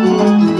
Música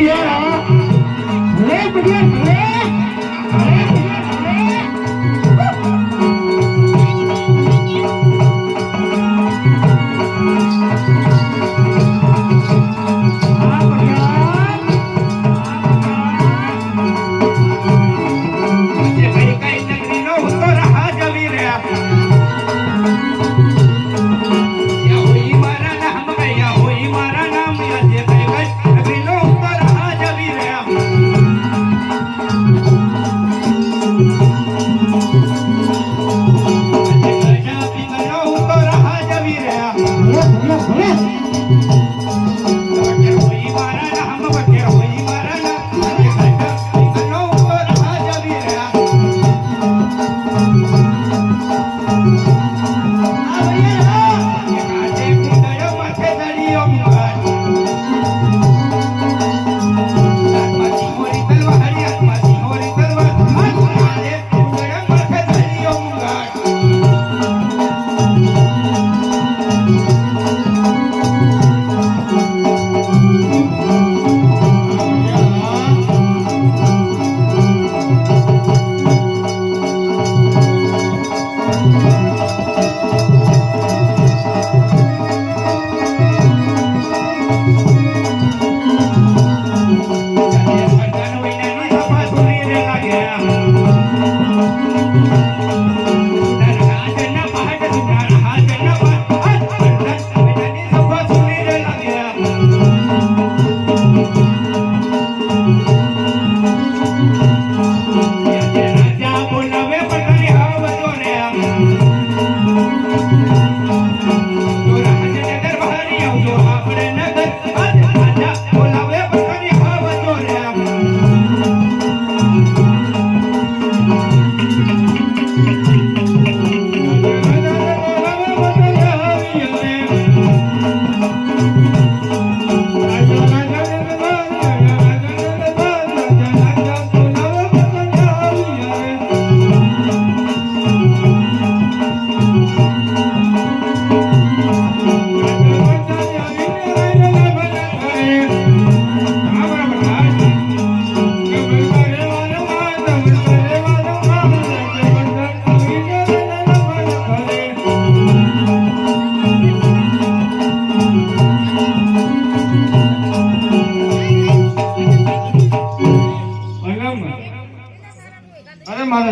Yeah. 怎么？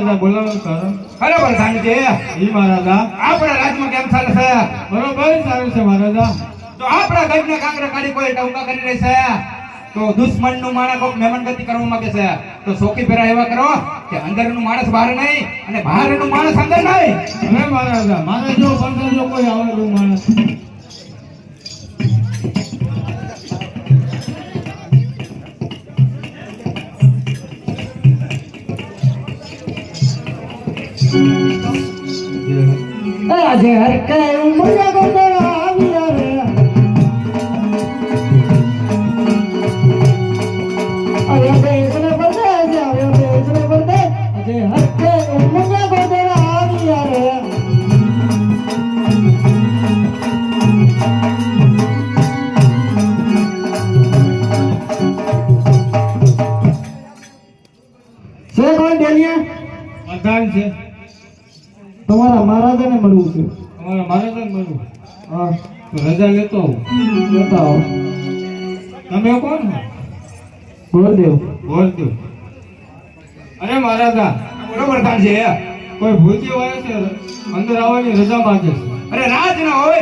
મહારાજા બોલાવવાનું કારણ? બરાબર સાંજે ઈ મહારાજા. આપણા રાજમાં કેમ ચાલે છે? બરોબર સારું છે મહારાજા. તો આપણા ગજના કાંકરા કાઢી કોઈ ટંકા કરી રહી છે? તો દુશ્મનનું માણસ કોક મહેમાનગતિ કરવા માંગે છે? તો ચોકી ફેરા એવા કરો કે અંદરનું માણસ બહાર નહીં અને બહારનું માણસ અંદર નહીં. હવે મહારાજા મારે જો બંદર જો કોઈ આવેલું માણસ. આજે હરકાય ઉમરા ગોતા આવ્યા રે. છે કોણ ડેલિયા? મકાન છે. તમારા મહારાજાને મળવું છે. તમારા મહારાજાને મળવું? હા. તો રજા લેતો આવું. લેતા આવો. તમે કોણ? ગોરદેવ બોલતું અરે મહારાજા બરોબર કાઢ છે કોઈ ભૂતિ આવે છે અંદર આવવાની રજા માંગે છે. અરે રાજ ના હોય.